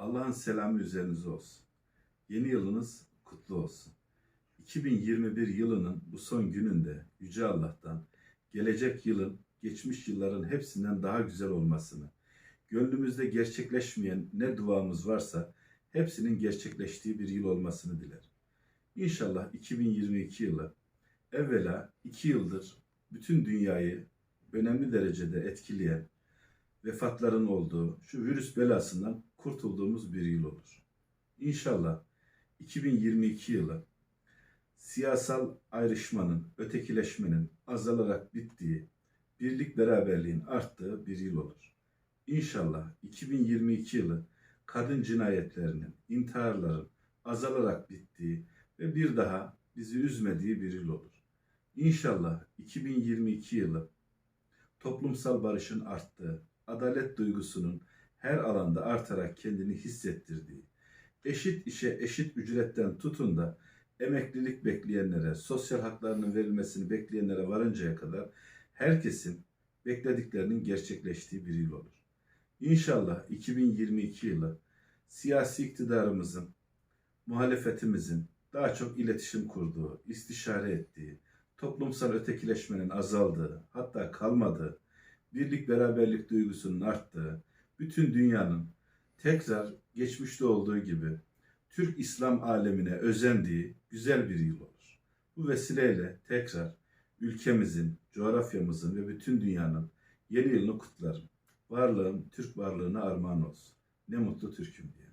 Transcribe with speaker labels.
Speaker 1: Allah'ın selamı üzerinize olsun. Yeni yılınız kutlu olsun. 2021 yılının bu son gününde Yüce Allah'tan gelecek yılın geçmiş yılların hepsinden daha güzel olmasını, gönlümüzde gerçekleşmeyen ne duamız varsa hepsinin gerçekleştiği bir yıl olmasını dilerim. İnşallah 2022 yılı evvela iki yıldır bütün dünyayı önemli derecede etkileyen vefatların olduğu şu virüs belasından kurtulduğumuz bir yıl olur. İnşallah 2022 yılı siyasal ayrışmanın, ötekileşmenin azalarak bittiği, birlik beraberliğin arttığı bir yıl olur. İnşallah 2022 yılı kadın cinayetlerinin, intiharların azalarak bittiği ve bir daha bizi üzmediği bir yıl olur. İnşallah 2022 yılı toplumsal barışın arttığı, adalet duygusunun her alanda artarak kendini hissettirdiği, eşit işe eşit ücretten tutun da emeklilik bekleyenlere, sosyal haklarının verilmesini bekleyenlere varıncaya kadar herkesin beklediklerinin gerçekleştiği bir yıl olur. İnşallah 2022 yılı siyasi iktidarımızın, muhalefetimizin daha çok iletişim kurduğu, istişare ettiği, toplumsal ötekileşmenin azaldığı, hatta kalmadığı, birlik beraberlik duygusunun arttığı, bütün dünyanın tekrar geçmişte olduğu gibi Türk İslam alemine özendiği güzel bir yıl olur. Bu vesileyle tekrar ülkemizin, coğrafyamızın ve bütün dünyanın yeni yılını kutlarım. Varlığım Türk varlığına armağan olsun. Ne mutlu Türk'üm diye.